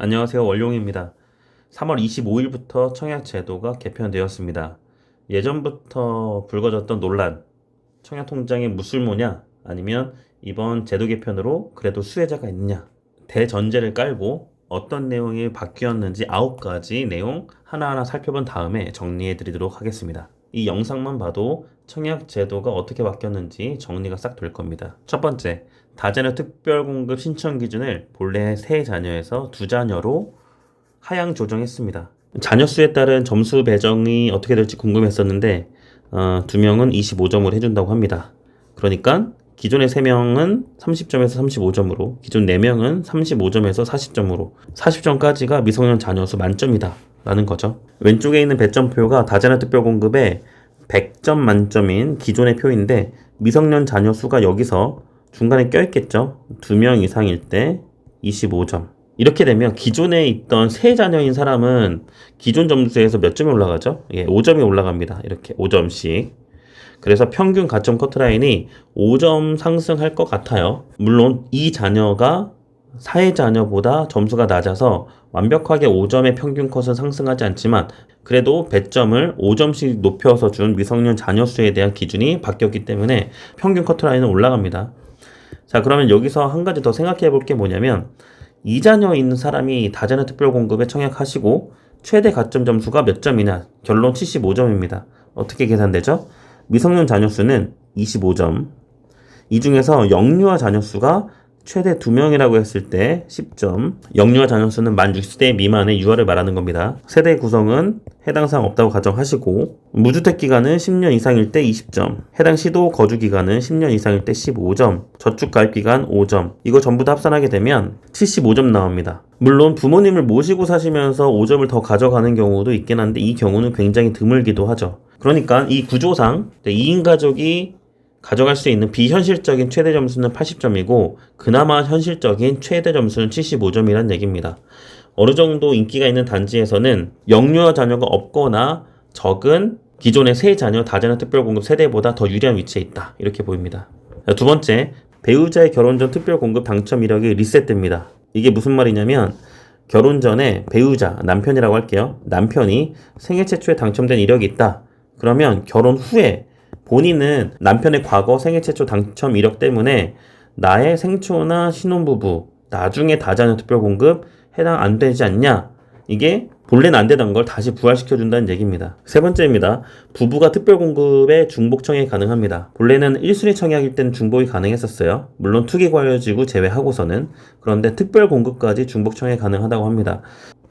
안녕하세요. 원룡입니다. 3월 25일부터 청약 제도가 개편되었습니다. 예전부터 불거졌던 논란, 청약 통장에 무술모냐, 아니면 이번 제도 개편으로 그래도 수혜자가 있느냐, 대전제를 깔고 어떤 내용이 바뀌었는지 9가지 내용 하나하나 살펴본 다음에 정리해 드리도록 하겠습니다. 이 영상만 봐도 청약 제도가 어떻게 바뀌었는지 정리가 싹 될 겁니다. 첫 번째, 다자녀 특별공급 신청 기준을 본래 세 자녀에서 두 자녀로 하향 조정했습니다. 자녀 수에 따른 점수 배정이 어떻게 될지 궁금했었는데 어, 두 명은 25점으로 해준다고 합니다. 그러니까 기존의 3명은 30점에서 35점으로, 기존 4명은 35점에서 40점으로, 40점까지가 미성년 자녀 수 만점이다. 라는 거죠. 왼쪽에 있는 배점표가 다자녀 특별 공급의 100점 만점인 기존의 표인데 미성년 자녀 수가 여기서 중간에 껴있겠죠. 2명 이상일 때 25점. 이렇게 되면 기존에 있던 세 자녀인 사람은 기존 점수에서 몇 점이 올라가죠? 예, 5점이 올라갑니다. 이렇게 5점씩. 그래서 평균 가점 커트라인이 5점 상승할 것 같아요. 물론 이 자녀가 사회 자녀보다 점수가 낮아서 완벽하게 5점의 평균 컷은 상승하지 않지만 그래도 배점을 5점씩 높여서 준 미성년 자녀 수에 대한 기준이 바뀌었기 때문에 평균 커트라인은 올라갑니다. 자, 그러면 여기서 한 가지 더 생각해 볼 게 뭐냐면 이 자녀 있는 사람이 다자녀 특별 공급에 청약하시고 최대 가점 점수가 몇 점이냐? 결론 75점입니다. 어떻게 계산되죠? 미성년 자녀 수는 25점. 이 중에서 영유아 자녀 수가 최대 2명이라고 했을 때 10점. 영유아 자녀 수는 만 60세 미만의 유아를 말하는 겁니다. 세대 구성은 해당 사항 없다고 가정하시고 무주택 기간은 10년 이상일 때 20점. 해당 시도 거주 기간은 10년 이상일 때 15점. 저축 가입 기간 5점. 이거 전부 다 합산하게 되면 75점 나옵니다. 물론 부모님을 모시고 사시면서 5점을 더 가져가는 경우도 있긴 한데 이 경우는 굉장히 드물기도 하죠. 그러니까 이 구조상 2인 가족이 가져갈 수 있는 비현실적인 최대 점수는 80점이고 그나마 현실적인 최대 점수는 75점이란 얘기입니다. 어느 정도 인기가 있는 단지에서는 영유아 자녀가 없거나 적은 기존의 세 자녀 다자녀 특별공급 세대보다 더 유리한 위치에 있다. 이렇게 보입니다. 두 번째, 배우자의 결혼 전 특별공급 당첨 이력이 리셋됩니다. 이게 무슨 말이냐면 결혼 전에 배우자, 남편이라고 할게요. 남편이 생애 최초에 당첨된 이력이 있다. 그러면 결혼 후에 본인은 남편의 과거 생애 최초 당첨 이력 때문에 나의 생초나 신혼부부, 나중에 다자녀 특별 공급 해당 안 되지 않냐? 이게 본래는 안 되던 걸 다시 부활시켜준다는 얘기입니다. 세 번째입니다. 부부가 특별공급에 중복 청약이 가능합니다. 본래는 1순위 청약일 때는 중복이 가능했었어요. 물론 투기관료지구 제외하고서는. 그런데 특별공급까지 중복 청약이 가능하다고 합니다.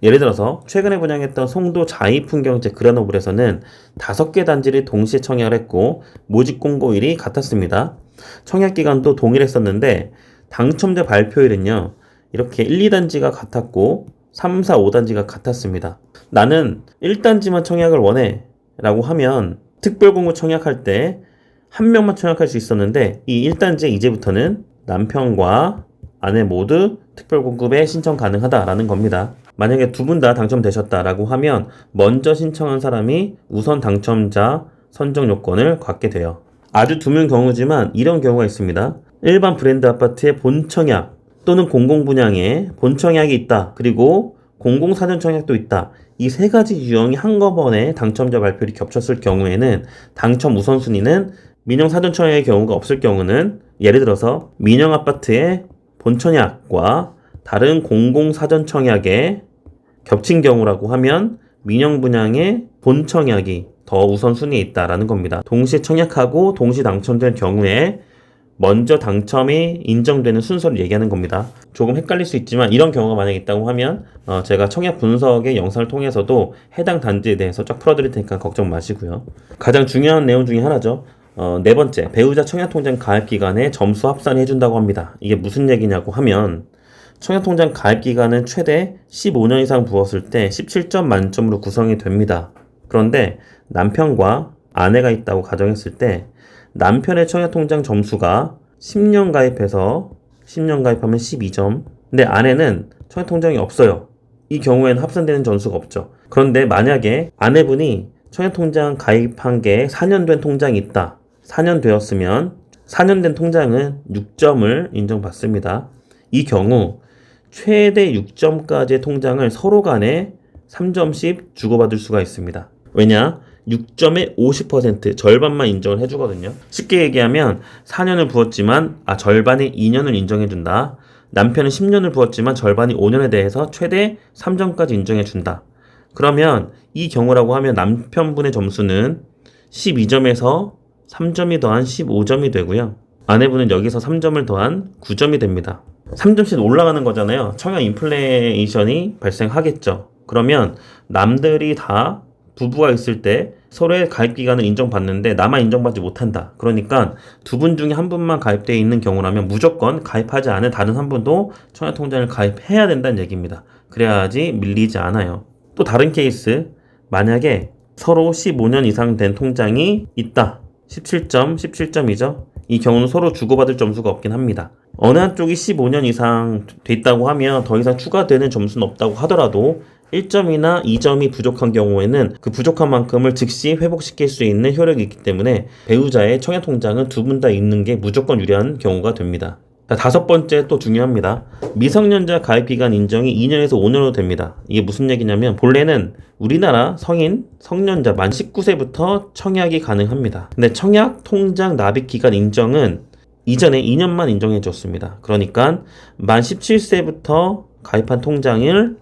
예를 들어서 최근에 분양했던 송도 자이풍경제 그라노블에서는 다섯 개 단지를 동시에 청약을 했고 모집 공고일이 같았습니다. 청약 기간도 동일했었는데 당첨자 발표일은요. 이렇게 1, 2단지가 같았고 3, 4, 5단지가 같았습니다. 나는 1단지만 청약을 원해 라고 하면 특별공급 청약할 때 한 명만 청약할 수 있었는데 이 1단지에 이제부터는 남편과 아내 모두 특별공급에 신청 가능하다라는 겁니다. 만약에 두 분 다 당첨되셨다라고 하면 먼저 신청한 사람이 우선 당첨자 선정 요건을 갖게 돼요. 아주 드문 경우지만 이런 경우가 있습니다. 일반 브랜드 아파트의 본청약 또는 공공분양에 본청약이 있다. 그리고 공공사전청약도 있다. 이 세 가지 유형이 한꺼번에 당첨자 발표율이 겹쳤을 경우에는 당첨 우선순위는 민영 사전청약의 경우가 없을 경우는 예를 들어서 민영 아파트의 본청약과 다른 공공사전청약에 겹친 경우라고 하면 민영 분양의 본 청약이 더 우선순위에 있다라는 겁니다. 동시에 청약하고 동시 당첨될 경우에 먼저 당첨이 인정되는 순서를 얘기하는 겁니다. 조금 헷갈릴 수 있지만 이런 경우가 만약에 있다고 하면 어, 제가 청약 분석의 영상을 통해서도 해당 단지에 대해서 쫙 풀어드릴 테니까 걱정 마시고요. 가장 중요한 내용 중에 하나죠. 어, 네 번째, 배우자 청약 통장 가입 기간에 점수 합산을 해준다고 합니다. 이게 무슨 얘기냐고 하면 청약통장 가입 기간은 최대 15년 이상 부었을 때 17점 만점으로 구성이 됩니다. 그런데 남편과 아내가 있다고 가정했을 때 남편의 청약통장 점수가 10년 가입해서 10년 가입하면 12점. 근데 아내는 청약통장이 없어요. 이 경우에는 합산되는 점수가 없죠. 그런데 만약에 아내분이 청약통장 가입한 게 4년 된 통장이 있다. 4년 되었으면 4년 된 통장은 6점을 인정받습니다. 이 경우 최대 6점까지의 통장을 서로 간에 3점씩 주고받을 수가 있습니다. 왜냐? 6점의 50% 절반만 인정을 해주거든요. 쉽게 얘기하면 4년을 부었지만 아 절반의 2년을 인정해준다. 남편은 10년을 부었지만 절반이 5년에 대해서 최대 3점까지 인정해준다. 그러면 이 경우라고 하면 남편분의 점수는 12점에서 3점이 더한 15점이 되고요. 아내분은 여기서 3점을 더한 9점이 됩니다. 3점씩 올라가는 거잖아요. 청약 인플레이션이 발생하겠죠. 그러면 남들이 다 부부가 있을 때 서로의 가입 기간을 인정받는데 나만 인정받지 못한다. 그러니까 두 분 중에 한 분만 가입되어 있는 경우라면 무조건 가입하지 않은 다른 한 분도 청약 통장을 가입해야 된다는 얘기입니다. 그래야지 밀리지 않아요. 또 다른 케이스 만약에 서로 15년 이상 된 통장이 있다. 17점, 17점이죠. 이 경우는 서로 주고받을 점수가 없긴 합니다. 어느 한쪽이 15년 이상 됐다고 하면 더 이상 추가되는 점수는 없다고 하더라도 1점이나 2점이 부족한 경우에는 그 부족한 만큼을 즉시 회복시킬 수 있는 효력이 있기 때문에 배우자의 청약 통장은 두 분 다 있는 게 무조건 유리한 경우가 됩니다. 자, 다섯 번째 또 중요합니다. 미성년자 가입 기간 인정이 2년에서 5년으로 됩니다. 이게 무슨 얘기냐면 본래는 우리나라 성인, 성년자 만 19세부터 청약이 가능합니다. 근데 청약 통장 납입 기간 인정은 이전에 2년만 인정해 줬습니다. 그러니까 만 17세부터 가입한 통장을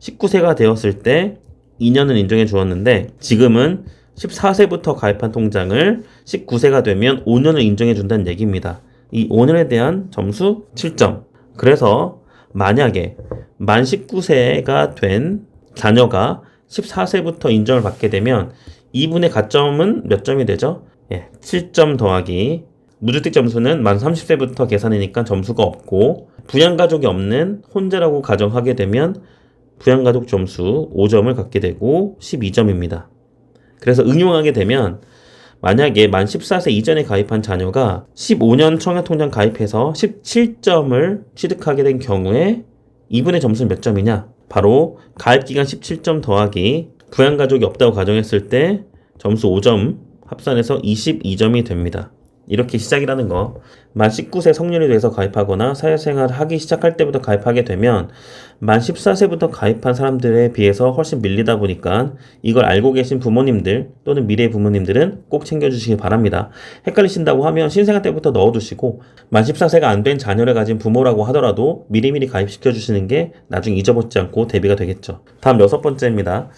19세가 되었을 때 2년을 인정해 주었는데 지금은 14세부터 가입한 통장을 19세가 되면 5년을 인정해 준다는 얘기입니다. 이 5년에 대한 점수 7점. 그래서 만약에 만 19세가 된 자녀가 14세부터 인정을 받게 되면 이분의 가점은 몇 점이 되죠? 예, 7점 더하기 무주택 점수는 만 30세부터 계산이니까 점수가 없고 부양가족이 없는 혼자라고 가정하게 되면 부양가족 점수 5점을 갖게 되고 12점입니다. 그래서 응용하게 되면 만약에 만 14세 이전에 가입한 자녀가 15년 청약통장 가입해서 17점을 취득하게 된 경우에 이분의 점수는 몇 점이냐? 바로 가입기간 17점 더하기 부양가족이 없다고 가정했을 때 점수 5점 합산해서 22점이 됩니다. 이렇게 시작이라는 거. 만 19세 성년이 돼서 가입하거나 사회생활을 하기 시작할 때부터 가입하게 되면 만 14세부터 가입한 사람들에 비해서 훨씬 밀리다 보니까 이걸 알고 계신 부모님들 또는 미래 부모님들은 꼭 챙겨주시기 바랍니다. 헷갈리신다고 하면 신생아 때부터 넣어두시고 만 14세가 안 된 자녀를 가진 부모라고 하더라도 미리미리 가입시켜 주시는 게 나중에 잊어먹지 않고 대비가 되겠죠. 다음 여섯 번째입니다.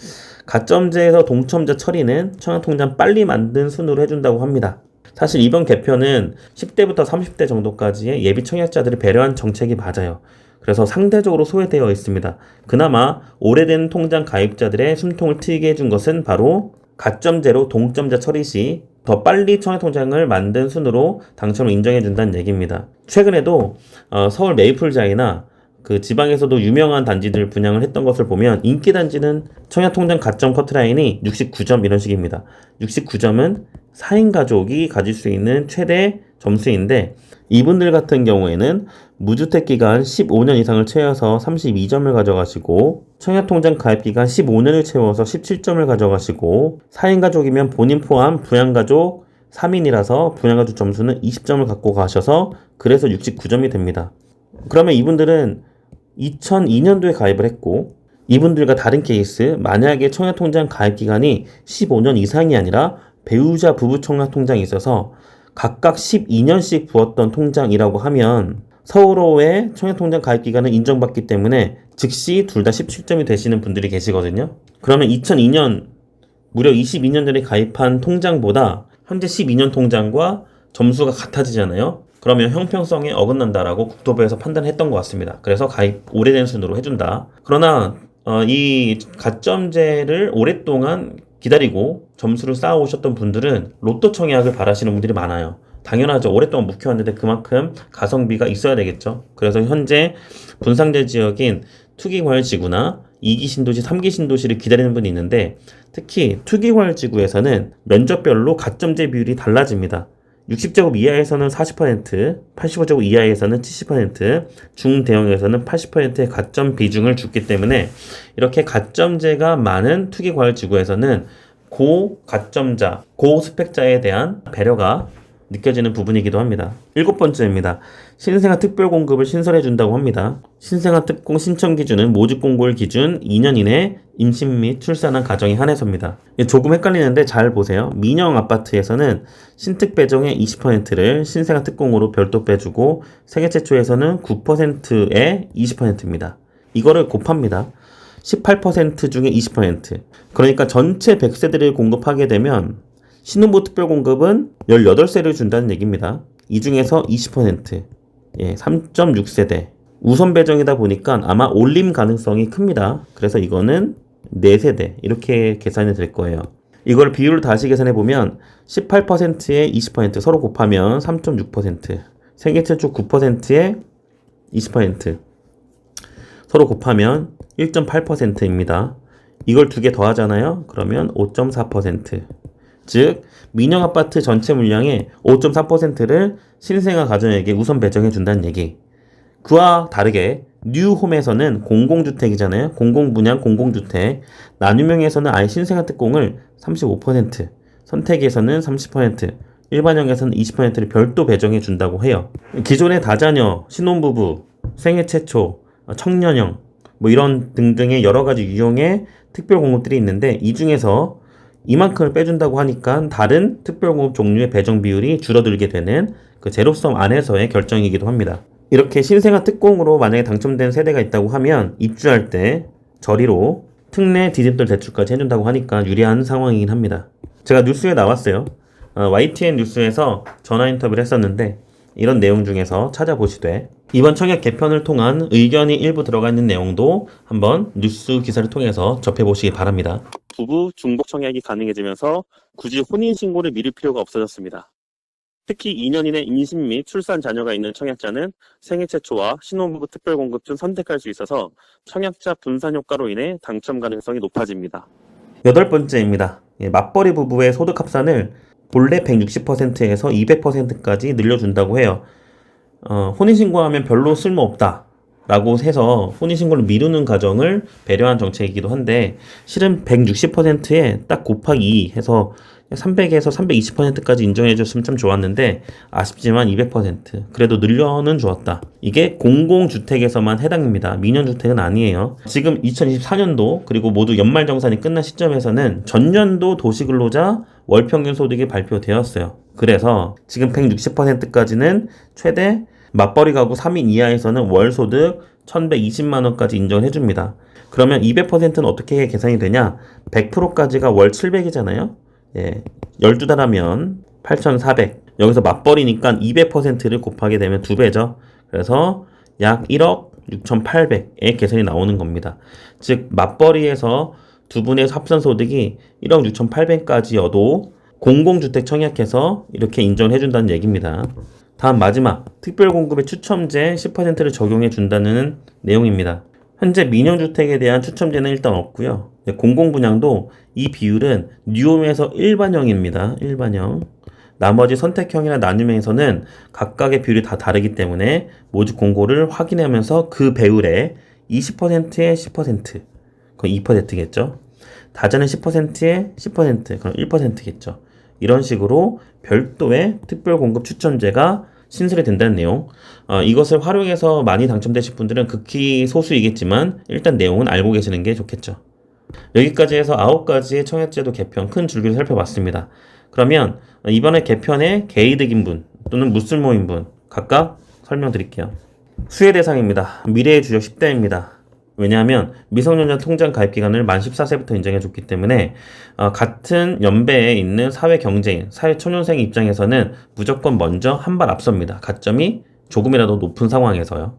가점제에서 동첨자 처리는 청약통장 빨리 만든 순으로 해준다고 합니다. 사실 이번 개편은 10대부터 30대 정도까지의 예비 청약자들을 배려한 정책이 맞아요. 그래서 상대적으로 소외되어 있습니다. 그나마 오래된 통장 가입자들의 숨통을 트이게 해준 것은 바로 가점제로 동점자 처리 시 더 빨리 청약통장을 만든 순으로 당첨을 인정해준다는 얘기입니다. 최근에도 어, 서울 메이플자이나 그 지방에서도 유명한 단지들 분양을 했던 것을 보면 인기 단지는 청약통장 가점 커트라인이 69점 이런 식입니다. 69점은 4인 가족이 가질 수 있는 최대 점수인데 이분들 같은 경우에는 무주택 기간 15년 이상을 채워서 32점을 가져가시고 청약통장 가입 기간 15년을 채워서 17점을 가져가시고 4인 가족이면 본인 포함 부양가족 3인이라서 부양가족 점수는 20점을 갖고 가셔서 그래서 69점이 됩니다. 그러면 이분들은 2002년도에 가입을 했고 이분들과 다른 케이스 만약에 청약통장 가입 기간이 15년 이상이 아니라 배우자 부부 청약통장이 있어서 각각 12년씩 부었던 통장이라고 하면 서로의 청약통장 가입 기간을 인정받기 때문에 즉시 둘 다 17점이 되시는 분들이 계시거든요. 그러면 2002년 무려 22년 전에 가입한 통장보다 현재 12년 통장과 점수가 같아지잖아요. 그러면 형평성에 어긋난다라고 국토부에서 판단했던 것 같습니다. 그래서 가입 오래된 순으로 해준다. 그러나 어, 이 가점제를 오랫동안 기다리고 점수를 쌓아오셨던 분들은 로또 청약을 바라시는 분들이 많아요. 당연하죠. 오랫동안 묵혀왔는데 그만큼 가성비가 있어야 되겠죠. 그래서 현재 분상제 지역인 투기과열지구나 2기 신도시, 3기 신도시를 기다리는 분이 있는데 특히 투기과열지구에서는 면적별로 가점제 비율이 달라집니다. 60제곱 이하에서는 40%, 85제곱 이하에서는 70%, 중대형에서는 80%의 가점 비중을 주기 때문에 이렇게 가점제가 많은 투기과열 지구에서는 고 가점자, 고 스펙자에 대한 배려가 느껴지는 부분이기도 합니다. 일곱 번째입니다. 신생아 특별 공급을 신설해 준다고 합니다. 신생아 특공 신청 기준은 모집 공고일 기준 2년 이내 임신 및 출산한 가정에 한해서입니다. 조금 헷갈리는데 잘 보세요. 민영 아파트에서는 신특 배정의 20%를 신생아 특공으로 별도 빼주고 생애 최초에서는 9%의 20%입니다. 이거를 곱합니다. 18% 중에 20%. 그러니까 전체 100세대를 공급하게 되면 신혼부 특별 공급은 18세를 준다는 얘기입니다. 이 중에서 20%, 예, 3.6세대. 우선 배정이다 보니까 아마 올림 가능성이 큽니다. 그래서 이거는 4세대. 이렇게 계산이 될 거예요. 이걸 비율을 다시 계산해 보면 18%에 20% 서로 곱하면 3.6%, 생애 최초 9%에 20% 서로 곱하면 1.8%입니다. 이걸 두 개 더하잖아요. 그러면 5.4%. 즉 민영 아파트 전체 물량의 5.4%를 신생아 가정에게 우선 배정해 준다는 얘기. 그와 다르게 뉴홈에서는 공공주택이잖아요. 공공분양 공공주택. 나눔형에서는 아예 신생아 특공을 35%, 선택에서는 30%, 일반형에서는 20%를 별도 배정해 준다고 해요. 기존의 다자녀, 신혼부부, 생애 최초, 청년형, 뭐 이런 등등의 여러 가지 유형의 특별 공급들이 있는데 이 중에서 이만큼을 빼준다고 하니까 다른 특별공급 종류의 배정 비율이 줄어들게 되는 그 제로섬 안에서의 결정이기도 합니다. 이렇게 신생아 특공으로 만약에 당첨된 세대가 있다고 하면 입주할 때 저리로 특례 디딤돌 대출까지 해준다고 하니까 유리한 상황이긴 합니다. 제가 뉴스에 나왔어요. 어, YTN 뉴스에서 전화 인터뷰를 했었는데 이런 내용 중에서 찾아보시되 이번 청약 개편을 통한 의견이 일부 들어가 있는 내용도 한번 뉴스 기사를 통해서 접해보시기 바랍니다. 부부 중복 청약이 가능해지면서 굳이 혼인 신고를 미룰 필요가 없어졌습니다. 특히 2년 이내 임신 및 출산 자녀가 있는 청약자는 생애 최초와 신혼부부 특별공급 중 선택할 수 있어서 청약자 분산 효과로 인해 당첨 가능성이 높아집니다. 여덟 번째입니다. 예, 맞벌이 부부의 소득 합산을 본래 160%에서 200%까지 늘려준다고 해요. 어, 혼인신고하면 별로 쓸모없다. 라고 해서 혼인신고를 미루는 과정을 배려한 정책이기도 한데 실은 160%에 딱 곱하기 2 해서 300에서 320%까지 인정해줬으면 참 좋았는데 아쉽지만 200% 그래도 늘려는 주었다. 이게 공공주택에서만 해당입니다. 민연주택은 아니에요. 지금 2024년도 그리고 모두 연말정산이 끝난 시점에서는 전년도 도시근로자 월평균 소득이 발표되었어요. 그래서 지금 160%까지는 최대 맞벌이 가구 3인 이하에서는 월 소득 1120만 원까지 인정을 해줍니다. 그러면 200%는 어떻게 계산이 되냐? 100%까지가 월 700이잖아요. 예, 12달 하면 8,400. 여기서 맞벌이니까 200%를 곱하게 되면 2배죠. 그래서 약 1억 6,800의 계산이 나오는 겁니다. 즉, 맞벌이에서 두 분의 합산 소득이 1억 6,800까지여도 공공주택 청약해서 이렇게 인정을 해준다는 얘기입니다. 다음 마지막 특별 공급의 추첨제 10%를 적용해 준다는 내용입니다. 현재 민영주택에 대한 추첨제는 일단 없고요. 네, 공공분양도 이 비율은 뉴홈에서 일반형입니다. 일반형. 나머지 선택형이나 나눔형에서는 각각의 비율이 다 다르기 때문에 모집 공고를 확인하면서 그 배율에 20%에 10%, 그건 2%겠죠. 다자는 10%에 10%, 그럼 1%겠죠. 이런 식으로 별도의 특별 공급 추천제가 신설이 된다는 내용. 어, 이것을 활용해서 많이 당첨되실 분들은 극히 소수이겠지만 일단 내용은 알고 계시는 게 좋겠죠. 여기까지 해서 아홉 가지의 청약제도 개편 큰 줄기를 살펴봤습니다. 그러면 이번에 개편에 개이득인 분 또는 무슬모인 분 각각 설명드릴게요. 수혜 대상입니다. 미래의 주역 10대입니다. 왜냐하면 미성년자 통장 가입 기간을 만 14세부터 인정해 줬기 때문에 어, 같은 연배에 있는 사회 경제인, 사회 초년생 입장에서는 무조건 먼저 한 발 앞섭니다. 가점이 조금이라도 높은 상황에서요.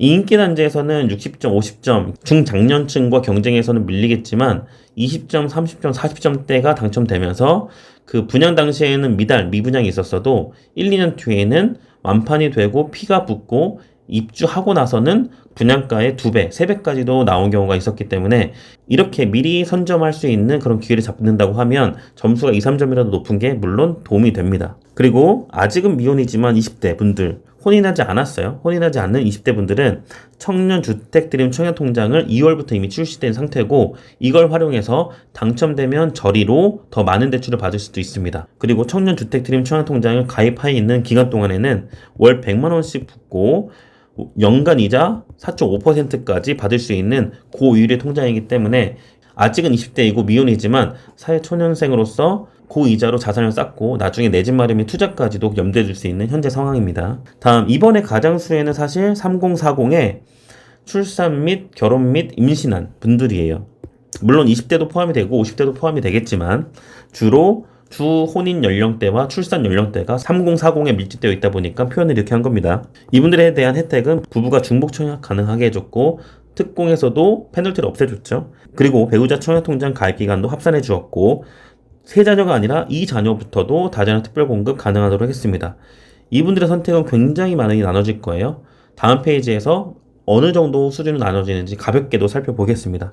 이 인기 단지에서는 60점, 50점, 중장년층과 경쟁에서는 밀리겠지만 20점, 30점, 40점대가 당첨되면서 그 분양 당시에는 미달, 미분양이 있었어도 1, 2년 뒤에는 완판이 되고 피가 붙고 입주하고 나서는 분양가의 두 배, 세 배까지도 나온 경우가 있었기 때문에 이렇게 미리 선점할 수 있는 그런 기회를 잡는다고 하면 점수가 2, 3점이라도 높은 게 물론 도움이 됩니다. 그리고 아직은 미혼이지만 20대 분들 혼인하지 않았어요. 혼인하지 않는 20대 분들은 청년 주택 드림 청약 통장을 2월부터 이미 출시된 상태고 이걸 활용해서 당첨되면 저리로 더 많은 대출을 받을 수도 있습니다. 그리고 청년 주택 드림 청약 통장을 가입하여 있는 기간 동안에는 월 100만 원씩 붙고 연간 이자 4.5%까지 받을 수 있는 고율의 통장이기 때문에 아직은 20대이고 미혼이지만 사회초년생으로서 고이자로 자산을 쌓고 나중에 내 집 마련의 투자까지도 염두에 둘 수 있는 현재 상황입니다. 다음 이번에 가장수에는 사실 3040의 출산 및 결혼 및 임신한 분들이에요. 물론 20대도 포함이 되고 50대도 포함이 되겠지만 주로 주 혼인 연령대와 출산 연령대가 3040에 밀집되어 있다 보니까 표현을 이렇게 한 겁니다. 이분들에 대한 혜택은 부부가 중복 청약 가능하게 해줬고 특공에서도 페널티를 없애줬죠. 그리고 배우자 청약 통장 가입 기간도 합산해 주었고 세 자녀가 아니라 이 자녀부터도 다자녀 특별 공급 가능하도록 했습니다. 이분들의 선택은 굉장히 많이 나눠질 거예요. 다음 페이지에서 어느 정도 수준으로 나눠지는지 가볍게도 살펴보겠습니다.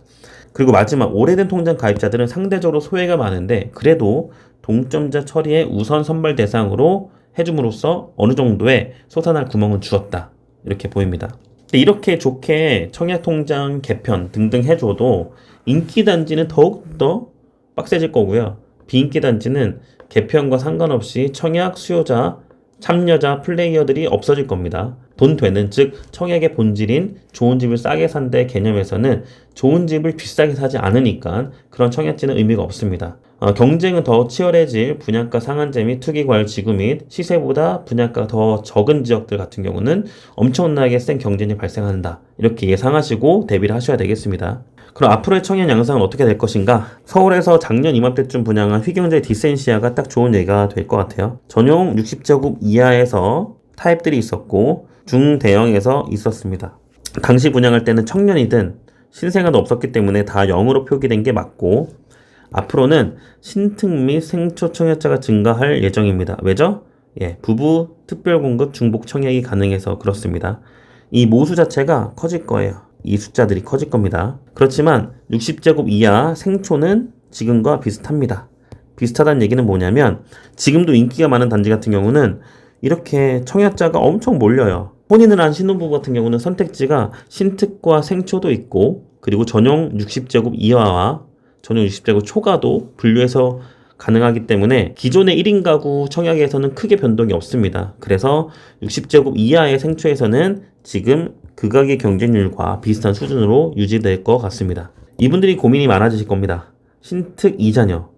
그리고 마지막 오래된 통장 가입자들은 상대적으로 소외가 많은데 그래도 동점자 처리에 우선 선발 대상으로 해줌으로써 어느 정도의 솟아날 구멍은 주었다. 이렇게 보입니다. 이렇게 좋게 청약통장 개편 등등 해줘도 인기 단지는 더욱더 빡세질 거고요. 비인기 단지는 개편과 상관없이 청약 수요자, 참여자, 플레이어들이 없어질 겁니다. 돈 되는 즉 청약의 본질인 좋은 집을 싸게 산다의 개념에서는 좋은 집을 비싸게 사지 않으니까 그런 청약지는 의미가 없습니다. 어, 경쟁은 더 치열해질 분양가 상한제 및 투기과열 지구 및 시세보다 분양가가 더 적은 지역들 같은 경우는 엄청나게 센 경쟁이 발생한다. 이렇게 예상하시고 대비를 하셔야 되겠습니다. 그럼 앞으로의 청년 양상은 어떻게 될 것인가? 서울에서 작년 이맘때쯤 분양한 휘경재 디센시아가 딱 좋은 예가 될 것 같아요. 전용 60제곱 이하에서 타입들이 있었고 중대형에서 있었습니다. 당시 분양할 때는 청년이든 신생아도 없었기 때문에 다 0으로 표기된 게 맞고 앞으로는 신특 및 생초 청약자가 증가할 예정입니다. 왜죠? 예, 부부 특별 공급 중복 청약이 가능해서 그렇습니다. 이 모수 자체가 커질 거예요. 이 숫자들이 커질 겁니다. 그렇지만 60제곱 이하 생초는 지금과 비슷합니다. 비슷하다는 얘기는 뭐냐면 지금도 인기가 많은 단지 같은 경우는 이렇게 청약자가 엄청 몰려요. 혼인을 한 신혼부부 같은 경우는 선택지가 신특과 생초도 있고 그리고 전용 60제곱 이하와 전용 60제곱 초과도 분류해서 가능하기 때문에 기존의 1인 가구 청약에서는 크게 변동이 없습니다. 그래서 60제곱 이하의 생초에서는 지금 극악의 경쟁률과 비슷한 수준으로 유지될 것 같습니다. 이분들이 고민이 많아지실 겁니다. 신특 이자녀.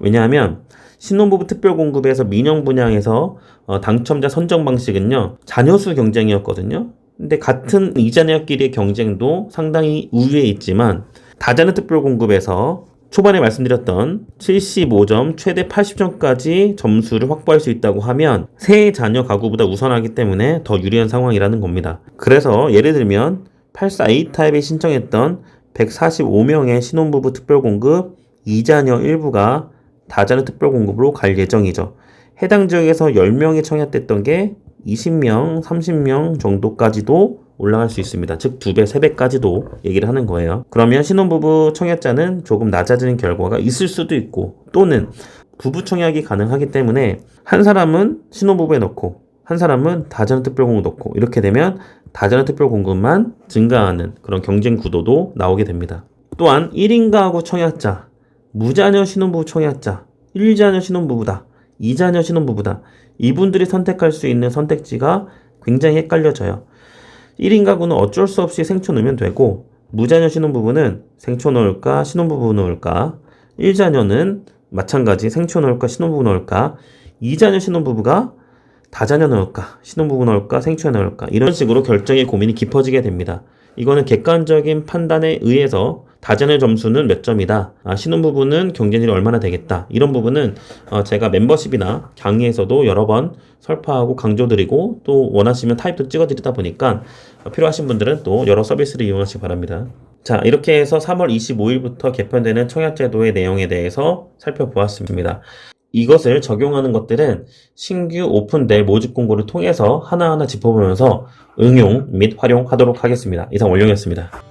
왜냐하면 신혼부부 특별공급에서 민영 분양에서 어, 당첨자 선정 방식은요 자녀 수 경쟁이었거든요. 근데 같은 이자녀끼리의 경쟁도 상당히 우위에 있지만 다자녀 특별공급에서 초반에 말씀드렸던 75점, 최대 80점까지 점수를 확보할 수 있다고 하면 새 자녀 가구보다 우선하기 때문에 더 유리한 상황이라는 겁니다. 그래서 예를 들면 84A 타입에 신청했던 145명의 신혼부부 특별공급 2자녀 일부가 다자녀 특별 공급으로 갈 예정이죠. 해당 지역에서 10명이 청약됐던 게 20명, 30명 정도까지도 올라갈 수 있습니다. 즉, 두 배, 세 배까지도 얘기를 하는 거예요. 그러면 신혼부부 청약자는 조금 낮아지는 결과가 있을 수도 있고, 또는 부부 청약이 가능하기 때문에 한 사람은 신혼부부에 넣고, 한 사람은 다자녀 특별공급 넣고, 이렇게 되면 다자녀 특별공급만 증가하는 그런 경쟁 구도도 나오게 됩니다. 또한 1인 가구 청약자, 무자녀 신혼부부 청약자, 1자녀 신혼부부다, 2자녀 신혼부부다. 이분들이 선택할 수 있는 선택지가 굉장히 헷갈려져요. 1인 가구는 어쩔 수 없이 생초 넣으면 되고 무자녀 신혼부부는 생초 넣을까 신혼부부 넣을까 1자녀는 마찬가지 생초 넣을까 신혼부부 넣을까 2자녀 신혼부부가 다자녀 넣을까 신혼부부 넣을까 생초 넣을까 이런 식으로 결정의 고민이 깊어지게 됩니다. 이거는 객관적인 판단에 의해서 다자녀 점수는 몇 점이다. 아, 신혼부부는 경쟁률이 얼마나 되겠다. 이런 부분은 어, 제가 멤버십이나 강의에서도 여러 번 설파하고 강조드리고 또 원하시면 타입도 찍어드리다 보니까 필요하신 분들은 또 여러 서비스를 이용하시기 바랍니다. 자, 이렇게 해서 3월 25일부터 개편되는 청약제도의 내용에 대해서 살펴보았습니다. 이것을 적용하는 것들은 신규 오픈될 모집 공고를 통해서 하나하나 짚어보면서 응용 및 활용하도록 하겠습니다. 이상 원룡이었습니다.